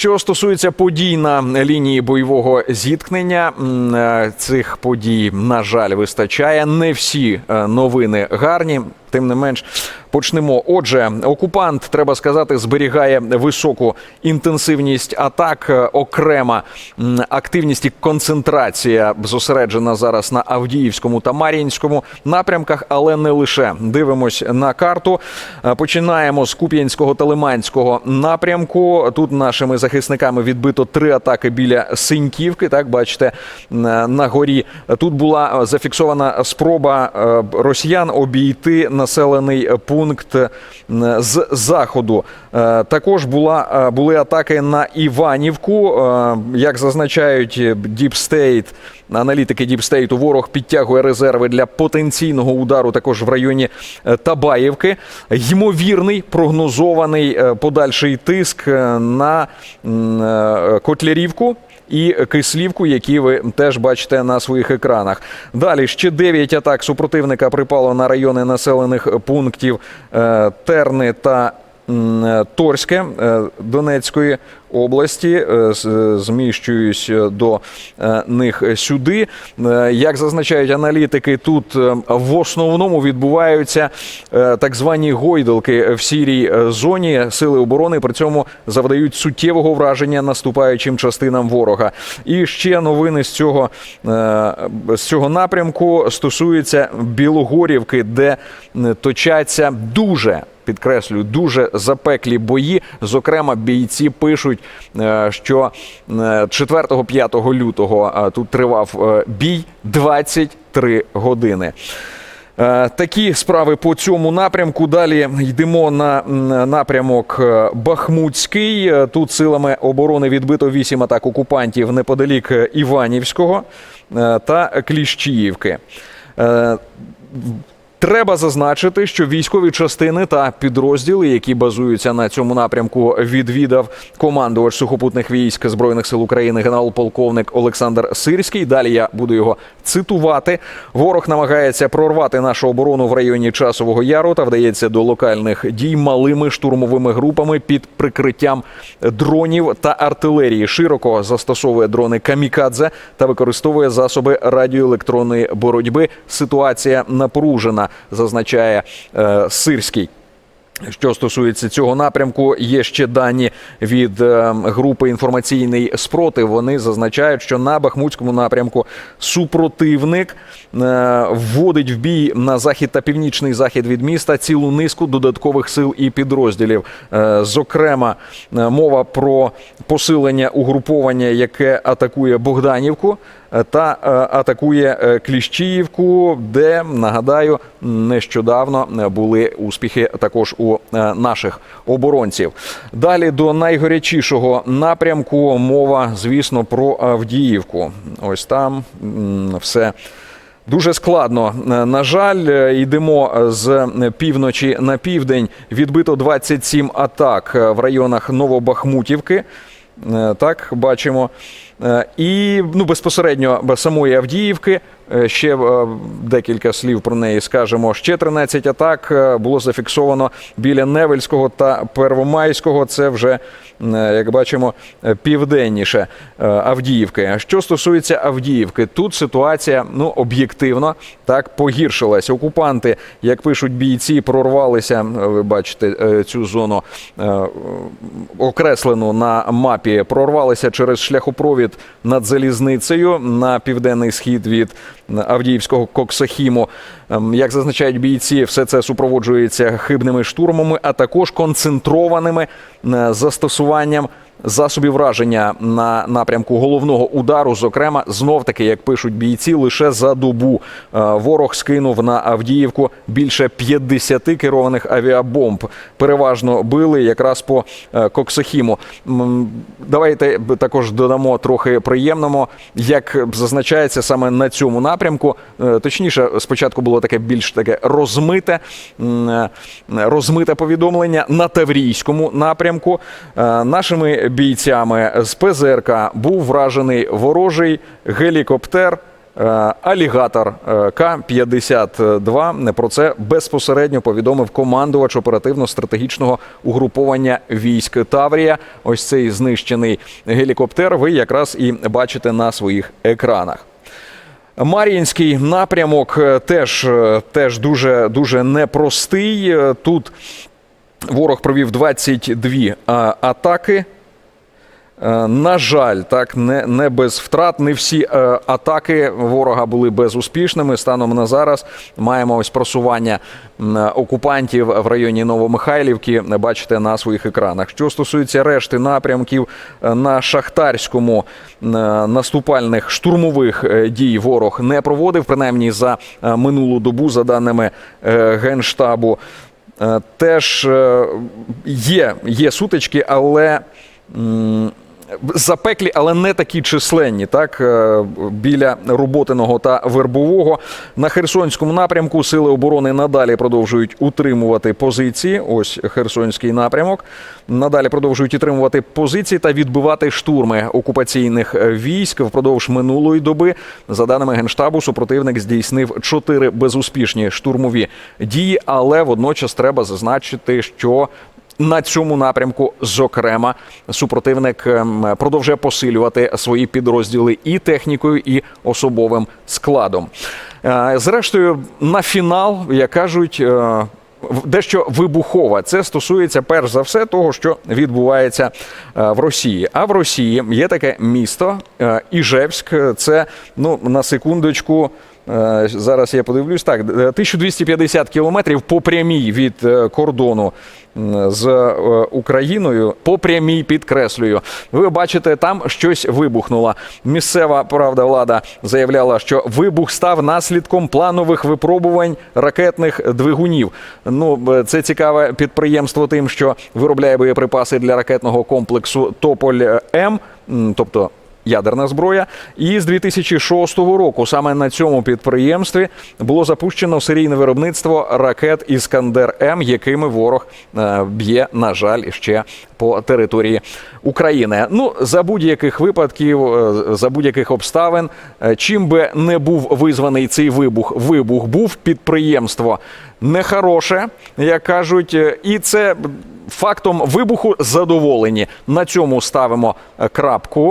Що стосується подій на лінії бойового зіткнення, е, цих подій, на жаль, вистачає. Не всі е, новини гарні. Тим не менш, почнемо. Отже, окупант, треба сказати, зберігає високу інтенсивність атак. Е, Окрема активність і концентрація зосереджена зараз на Авдіївському та Мар'їнському напрямках, але не лише дивимось на карту. Е, Починаємо з Куп'янського та Лиманського напрямку. Тут нашими захисниками відбито три атаки біля Синьківки. Так бачите на на горі. Тут була е, зафіксована спроба е, росіян обійти населений пункт е, з заходу. Е, Також була е, були атаки на Іванівку. Як зазначають State, аналітики State, ворог підтягує резерви для потенційного удару також в районі Табаївки. Ймовірний прогнозований подальший тиск на Котлярівку. І Кислівку, які ви теж бачите на своїх екранах. Далі ще 9 атак супротивника припало на райони населених пунктів е, Терни та е, Торське е, Донецької області. Е, Зміщуюсь е, до е, них сюди. Е, Як зазначають аналітики, тут е, в основному відбуваються е, так звані гойдалки в сірій е, зоні. Сили оборони при цьому завдають суттєвого враження наступаючим частинам ворога. І ще новини з цього, е, з цього напрямку стосуються Білогорівки, де точаться дуже підкреслюю, дуже запеклі бої. Зокрема, бійці пишуть, е, що 4-5 лютого е, тут тривав е, бій 23 години. Е, Такі справи по цьому напрямку. Далі йдемо на напрямок е, Бахмутський. Е, Тут силами оборони відбито 8 атак окупантів неподалік е, Іванівського е, та Кліщіївки. Треба зазначити, що військові частини та підрозділи, які базуються на цьому напрямку, відвідав командувач сухопутних військ збройних сил України генерал-полковник Олександр Сирський. Далі я буду його цитувати. Ворог намагається прорвати нашу оборону в районі часового яру та вдається до локальних дій малими штурмовими групами під прикриттям дронів та артилерії. Широко застосовує дрони камікадзе та використовує засоби радіоелектронної боротьби. Ситуація напружена, зазначає е, Сирський. Що стосується цього напрямку, є ще дані від е, групи інформаційний спротив. Вони зазначають, що на Бахмутському напрямку супротивник е, вводить в бій на захід та північний захід від міста цілу низку додаткових сил і підрозділів. Е, зокрема, мова про посилення угруповання, яке атакує Богданівку. Та е, атакує е, Кліщіївку, де нагадаю нещодавно е, були успіхи також у наших оборонців. Далі до найгарячішого напрямку мова, звісно, про Авдіївку. Ось там все. Дуже складно. На жаль, йдемо з півночі на південь. Відбито 27 атак в районах Новобахмутівки. Так, бачимо. Е, І ну, безпосередньо самої Авдіївки. е, Ще е, декілька слів про неї скажемо. Ще 13 атак було зафіксовано біля Невельського та Первомайського. Це вже, як бачимо, південніше Авдіївки. Що стосується Авдіївки, тут ситуація ну об'єктивно так погіршилась. Окупанти, як пишуть бійці, прорвалися. Ви бачите цю зону окреслену на мапі. Прорвалися через шляхопровід над залізницею на південний схід від Авдіївського Коксахіму. Ем, Як зазначають бійці, все це супроводжується хибними штурмами, а також концентрованими е, застосуванням засобів враження на напрямку головного удару. Зокрема, знов таки, як пишуть бійці, лише за добу е, ворог скинув на Авдіївку більше 50 керованих авіабомб. Переважно били якраз по е, Коксахіму. Давайте також додамо трохи приємному, як зазначається саме на цьому напрямку. Е, Точніше, спочатку було таке більш таке розмите, розмите повідомлення на Таврійському напрямку. Нашими бійцями з ПЗРК був вражений ворожий гелікоптер Е, Алігатор е, К-52 про це безпосередньо повідомив командувач оперативно-стратегічного угруповання військ Таврія. Ось цей знищений гелікоптер. Ви якраз і бачите на своїх екранах. Мар'їнський напрямок е, теж, теж дуже, дуже непростий. Тут ворог провів 22 а, атаки. Е, На жаль, так не, не без втрат. Не всі е, атаки ворога були безуспішними. Станом на зараз маємо ось просування окупантів в районі Новомихайлівки. Бачите на своїх екранах. Що стосується решти напрямків е, на шахтарському е, наступальних штурмових е, дій ворог не проводив, принаймні за е, минулу добу, за даними е, генштабу. Е, Теж е, є, є сутички, але м, запеклі, але не такі численні. Так е, біля роботиного та вербового на Херсонському напрямку сили оборони надалі продовжують утримувати позиції. Ось Херсонський напрямок. Надалі продовжують утримувати позиції та відбивати штурми окупаційних е, військ впродовж минулої доби. За даними генштабу, супротивник здійснив чотири безуспішні штурмові дії, але водночас треба зазначити, що на цьому напрямку, зокрема, супротивник ем, продовжує посилювати свої підрозділи і технікою, і особовим складом. Е, Зрештою, на фінал, як кажуть, е, дещо вибухова. Це стосується перш за все того, що відбувається е, в Росії. А в Росії є таке місто е, Іжевськ. Це ну на секундочку. е, Зараз я подивлюсь так, е, 1250 кілометрів по прямій від кордону з Україною. По прямій підкреслюю. Ви бачите, там щось вибухнуло. Місцева правда влада заявляла, що вибух став наслідком планових випробувань ракетних двигунів. Ну це цікаве підприємство тим, що виробляє боєприпаси для ракетного комплексу Тополь М, тобто. Ядерна зброя, і з 2006 року саме на цьому підприємстві було запущено серійне виробництво ракет Іскандер М, якими ворог е, б'є, на жаль, ще по території України. Ну за будь-яких випадків, е, за будь-яких обставин, е, чим би не був визваний цей вибух, вибух був підприємство нехороше, як кажуть, і це фактом вибуху задоволені. На цьому ставимо крапку.